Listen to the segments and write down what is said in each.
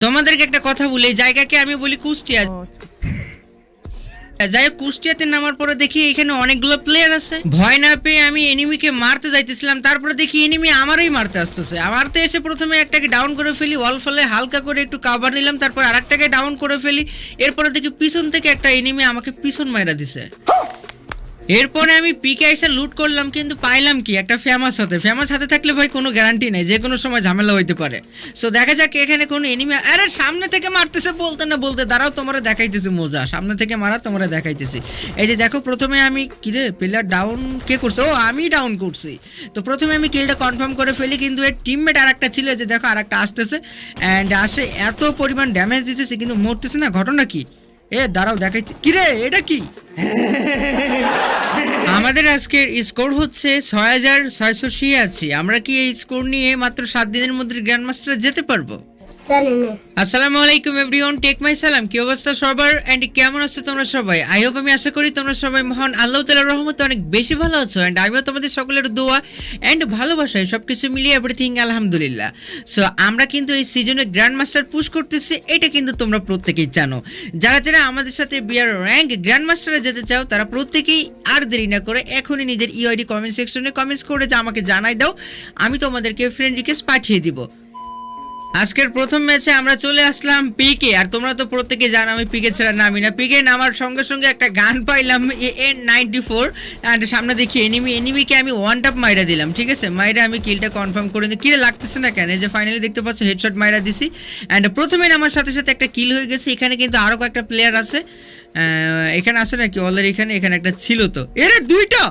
তোমাদেরকে একটা কথা বলি জায়গাকে আমি বলি কুষ্টিয়া। যাই হোক কুষ্টিয়াতে নামার পরে দেখি এখানে অনেকগুলো প্লেয়ার আছে। ভয় না পেয়ে আমি এনিমিকে মারতে যাইতেছিলাম তারপরে দেখি এনিমি আমারই মারতে আসতেছে। আমারতে এসে প্রথমে একটাকে ডাউন করে ফেলি ওয়াল ফলে হালকা করে একটু কাভার নিলাম তারপর আরেকটাকে ডাউন করে ফেলি এরপরে দেখি পিছন থেকে একটা এনিমি আমাকে পিছন মাইরা দিছে। এরপরে আমি পিকে এসে লুট করলাম, কিন্তু পাইলাম কি? একটা ফেমাস হাতে। ফেমাস হাতে থাকলে ভাই কোনো গ্যারান্টি নেই, যে কোনো সময় ঝামেলা হইতে পারে। সো দেখা যাক এখানে কোনো এনিমি আরে, সামনে থেকে মারতেছে বলতে না বলতে। দাঁড়াও, তোমরা দেখাইতেছি মজা। সামনে থেকে মারা, তোমরা দেখাইতেছি। এই যে দেখো, প্রথমে আমি কিরে প্লেয়ার ডাউন কে করছে? ও, আমি ডাউন করছি। তো প্রথমে আমি কিলটা কনফার্ম করে ফেলি, কিন্তু এর টিমমেট আর একটা ছিল যে দেখো আর একটা আসতেছে। অ্যান্ড আসে, এত পরিমাণ ড্যামেজ দিতেছে, কিন্তু মরতেছে না। ঘটনা কি? এ, দাঁড়াও দেখাইতে কিরে, এটা কি? আমাদের আজকের স্কোর হচ্ছে ছয় হাজার ছয়শো ছিয়াশি। আমরা কি এই স্কোর নিয়ে মাত্র সাত দিনের মধ্যে গ্র্যান্ড মাস্টার যেতে পারব? আসসালামু আলাইকুম এভরিওয়ান, টেক মাই সালাম। কি অবস্থা সবার? এন্ড কেমন আছো তোমরা সবাই? আই হোপ আমি আশা করি তোমরা সবাই মহান আল্লাহ তাআলার রহমতে অনেক বেশি ভালো আছো। এন্ড আমিও তোমাদের সকলের দোয়া এন্ড ভালোবাসায় সবকিছু মিলিয়ে এভরিথিং আলহামদুলিল্লাহ। সো আমরা কিন্তু এই সিজনে গ্র্যান্ড মাস্টার পুশ করতেছি, এটা কিন্তু তোমরা প্রত্যেকেই জানো। যারা যারা আমাদের সাথে বিয়ার র্যাঙ্ক গ্র্যান্ড মাস্টারে যেতে চাও, তারা প্রত্যেকেই আর দেরি না করে এখনই নিজের ইউআইডি কমেন্ট সেকশনে কমেন্টস করে যে আমাকে জানাই দাও। আমি তোমাদেরকে ফ্রেন্ড রিকোয়েস্ট পাঠিয়ে দিব। আজকের প্রথম ম্যাচে আমরা চলে আসলাম পিকে, আর তোমরা তো প্রত্যেকে জানো আমি পিকে ছাড়া নামি না। পিকে নামার সঙ্গে সঙ্গে একটা গান পাইলাম A N ninety four and সামনে দেখি এনিমি এনিমিকে আমি ওয়ান টাপ মাইরা দিলাম, ঠিক আছে? মাইরা আমি কিলটা কনফার্ম করে দিই কিরে, লাগতেছে না কেন? এই যে ফাইনালি দেখতে পাচ্ছ হেডশট মাইরা দিছি। অ্যান্ড প্রথমে আমার সাথে সাথে একটা কিল হয়ে গেছে। এখানে কিন্তু আরও কয়েকটা প্লেয়ার আছে। এখানে আছে নাকি? অলরেডি এখানে এখানে একটা ছিল তো। এরে, দুইটা!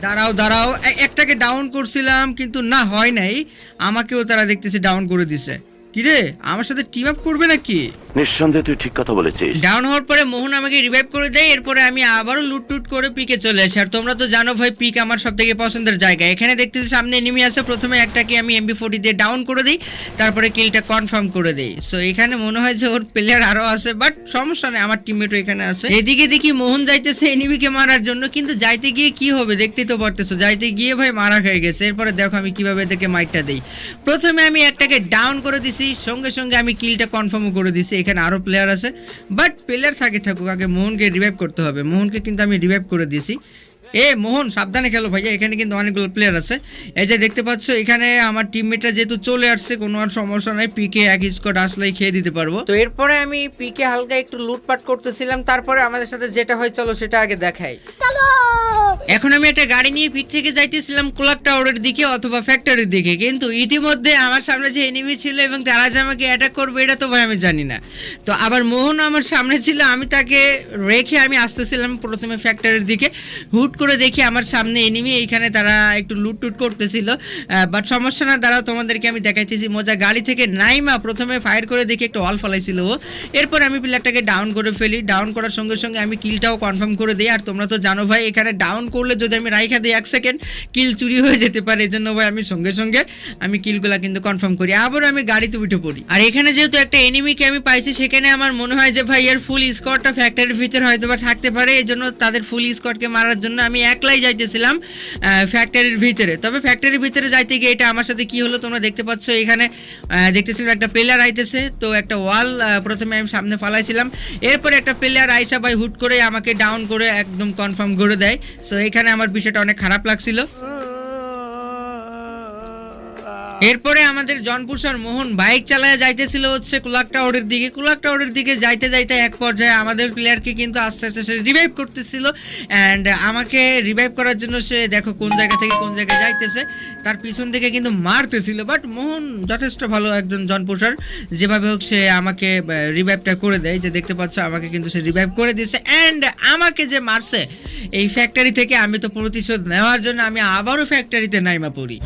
দাঁড়াও দাঁড়াও। একটাকে ডাউন করছিলাম, কিন্তু না, হয় নাই। আমাকেও তারা দেখতেছি ডাউন করে দিছে। কিরে, আমার সাথে টিম আপ করবে নাকি? নিঃসন্দেহে তুই ঠিক কথা বলেছিস। ডাউন হওয়ার পরে মোহন আমাকে রিভাইভ করে দেয়, এরপরে আমি আবারও লুট টুট করে পিকে চলে আসি। আর তোমরা তো জানো ভাই, পিক আমার সব থেকে পছন্দের জায়গা। এখানে দেখতেছি সামনে এনিমি আছে, প্রথমে একটাকে আমি এমবি ফোর্টি দিয়ে ডাউন করে দিই, তারপরে কিলটা কনফার্ম করে দিই। সো এখানে মনে হয় যে ওর প্লেয়ার আরও আছে বাট সমস্যা নেই, আমার টিমমেটও এখানে আছে। এদিকে দেখি মোহন যাইতেছে এনিমিকে মারার জন্য, কিন্তু যাইতে গিয়ে কি হবে দেখতেই তো পারতেছো। যাইতে গিয়ে ভাই মারা হয়ে গেছে, এরপরে দেখো আমি কীভাবে এদেরকে মাইটটা দিই। প্রথমে আমি একটাকে ডাউন করে দিছি, সঙ্গে সঙ্গে আমি কিলটা কনফার্ম করে দিছি এখানে আরও প্লেয়ার আছে বাট প্লেয়ার থাকে থাকুক, আগে মোহনকে রিভাইভ করতে হবে। মোহনকে কিন্তু আমি রিভাইভ করে দিছি এ মোহন সাবধানে খেলো ভাইয়া এখানে কিন্তু অনেকগুলো প্লেয়ার আছে। এই যে দেখতে পাচ্ছ এখানে আমার টিমমেটরা যেহেতু চলে আসছে কোনো আর সমস্যা নাই পিকে এক স্কোয়াড আসলেই খেয়ে দিতে পারব। তো এরপরে আমি পিকে হালকা একটু লুটপাট করতেছিলাম তারপরে আমাদের সাথে যেটা হয় চলো সেটা আগে দেখাই। চলো! এখন আমি একটা গাড়ি নিয়ে পিঠ থেকে যাইতেছিলাম ক্লক টাওয়ারের দিকে অথবা ফ্যাক্টরির দিকে কিন্তু ইতিমধ্যে আমার সামনে যে এনিমি ছিল এবং তারা যে আমাকে অ্যাটাক করবে এটা তো ভাই আমি জানি না। তো আবার মোহন আমার সামনে ছিল আমি তাকে রেখে আমি আসতেছিলাম প্রথমে ফ্যাক্টরির দিকে। হুট করে দেখি আমার সামনে এনিমি এইখানে তারা একটু লুট টুট করতেছিল। বাট সমস্যা না দ্বারা তোমাদেরকে আমি দেখাইতেছি। মজা, গাড়ি থেকে নাইমা প্রথমে ফায়ার করে দেখি একটা অল ফলাইছিল ও। এরপর আমি প্লেয়ারটাকে ডাউন করে ফেলি। ডাউন করার সঙ্গে সঙ্গে আমি কিলটাও কনফার্ম করে দিই। আর তোমরা তো জানো ভাই, এখানে ডাউন করলে যদি আমি রাইখা দিই, এক সেকেন্ড কিল চুরি হয়ে যেতে পারে। এই জন্য ভাই, আমি সঙ্গে সঙ্গে আমি কিলগুলা কিন্তু কনফার্ম করি। আবার আমি গাড়িতে উঠে পড়ি। আর এখানে যেহেতু একটা এনিমিকে আমি পাইছি, সেখানে আমার মনে হয় যে ভাই, এর ফুল স্কোয়াডটা ফ্যাক্টরির ভিতরে হয়তো বা থাকতে পারে। এই জন্য তাদের ফুল স্কোয়াডকে মারার জন্য আমি একলাই যাইতেছিলাম ফ্যাক্টরির ভিতরে। তবে ফ্যাক্টরির ভিতরে যাইতে গিয়ে এটা আমার সাথে কি হলো তোমরা দেখতে পাচ্ছ এখানে দেখতেছিলাম একটা প্লেয়ার আইতেছে, তো একটা ওয়াল প্রথমে আমি সামনে ফালাইছিলাম। এরপরে একটা প্লেয়ার আইসা ভাই হুট করে আমাকে ডাউন করে একদম কনফার্ম করে দেয়। সো এখানে আমার বিষয়টা অনেক খারাপ লাগছিল। এরপরে আমাদের জনপুষণ মোহন বাইক চালায় যাইতেছিল হচ্ছে কুলাক টাওয়ারের দিকে। কুলাক টাওয়ারের দিকে যাইতে যাইতে এক পর্যায়ে আমাদের প্লেয়ারকে কিন্তু আস্তে আস্তে সে রিভাইভ করতেছিল অ্যান্ড আমাকে রিভাইভ করার জন্য সে দেখো কোন জায়গা থেকে কোন জায়গায় যাইতেছে তার পিছন থেকে কিন্তু মারতেছিল। বাট মোহন যথেষ্ট ভালো একজন জনপুষার যেভাবে হোক সে আমাকে রিভাইভটা করে দেয়। যে দেখতে পাচ্ছ আমাকে কিন্তু সে রিভাইভ করে দিয়েছে অ্যান্ড আমাকে যে মারছে এই ফ্যাক্টরি থেকে আমি তো প্রতিশোধ নেওয়ার জন্য আমি আবারও ফ্যাক্টরিতে নাইমা পড়ি।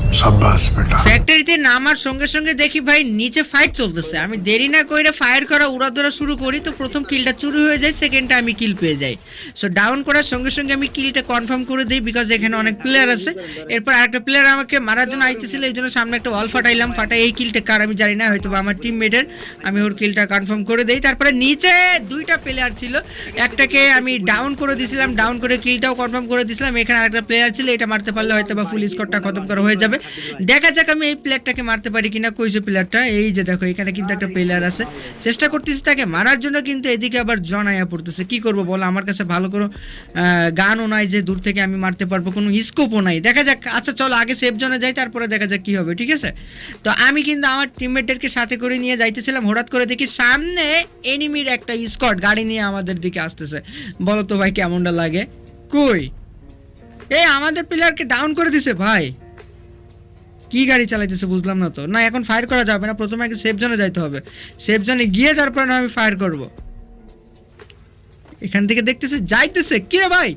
ফ্যাক্টরি ফ্যাক্টরিতে নামার সঙ্গে সঙ্গে দেখি ভাই নিচে ফাইট চলতেছে। আমি দেরি না করে ফায়ার করা উড়াধরা শুরু করি তো প্রথম কিলটা চুরি হয়ে যায় সেকেন্ডটা আমি কিল পেয়ে যাই। সো ডাউন করার সঙ্গে সঙ্গে আমি কিলটা কনফার্ম করে দিই বিকজ এখানে অনেক প্লেয়ার আছে। এরপর আরেকটা প্লেয়ার আমাকে মারার জন্য আইতেছিল, এই জন্য সামনে একটা ওয়াল ফাটাইলাম। ফাটাই এই কিলটা কার আমি জানি না হয়তো আমার টিমমেটের আমি ওর কিলটা কনফার্ম করে দিই। তারপরে নিচে দুইটা প্লেয়ার ছিল। একটাকে আমি ডাউন করে দিয়েছিলাম ডাউন করে কিলটাও কনফার্ম করে দিয়েছিলাম এখানে আরেকটা প্লেয়ার ছিল, এটা মারতে পারলে হয়তো বা ফুল স্কোরটা খতম করা হয়ে যাবে। দেখা যাক আমি এই প্লেয়ারটাকে মারতে পারি কিনা কইছে প্লেয়ারটা, এই যে দেখো, এখানে কিন্তু একটা প্লেয়ার আছে। চেষ্টা করতেছি তাকে মারার জন্য, কিন্তু এদিকে আবার জন আয়া পড়তেছে। কি করব বলো, আমার কাছে ভালো কোনো গানও নাই যে দূর থেকে আমি মারতে পারব, কোনো স্কোপও নাই। দেখা যাক আচ্ছা চলো, আগে সেফ জনে যাই, তারপরে দেখা যাক কি হবে, ঠিক আছে? তো আমি কিন্তু আমার টিমমেটদেরকে সাথে করে নিয়ে যাইতেছিলাম, হঠাৎ করে দেখি সামনে এনিমির একটা স্কট গাড়ি নিয়ে আমাদের দিকে আসতেছে। বলো তো ভাই, কেমনটা লাগে? কই? এই আমাদের প্লেয়ারকে ডাউন করে দিছে, ভাই। কি গাড়ি চালাইতেছে বুঝলাম না তো। না, এখন ফায়ার করা যাবে না, প্রথমে আগে সেফ জোনে যাইতে হবে। সেফ জোনে গিয়ে তারপর না আমি ফায়ার করব। এখান থেকে দেখতেছে, যাইতেছে, কি রে ভাই?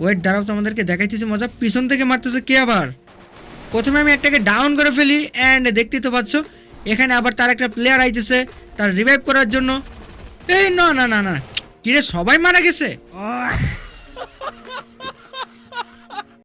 ওয়েট দাঁড়াও তোমাদেরকে দেখাইতেছে মজা, পিছন থেকে মারতেছে কে আবার? প্রথমে আমি একটাকে ডাউন করে ফেলি অ্যান্ড দেখতেই তো পাচ্ছ, এখানে আবার তার একটা প্লেয়ার আইতেছে, তার রিভাইভ করার জন্য। এই, না না না না কিরে সবাই মারা গেছে?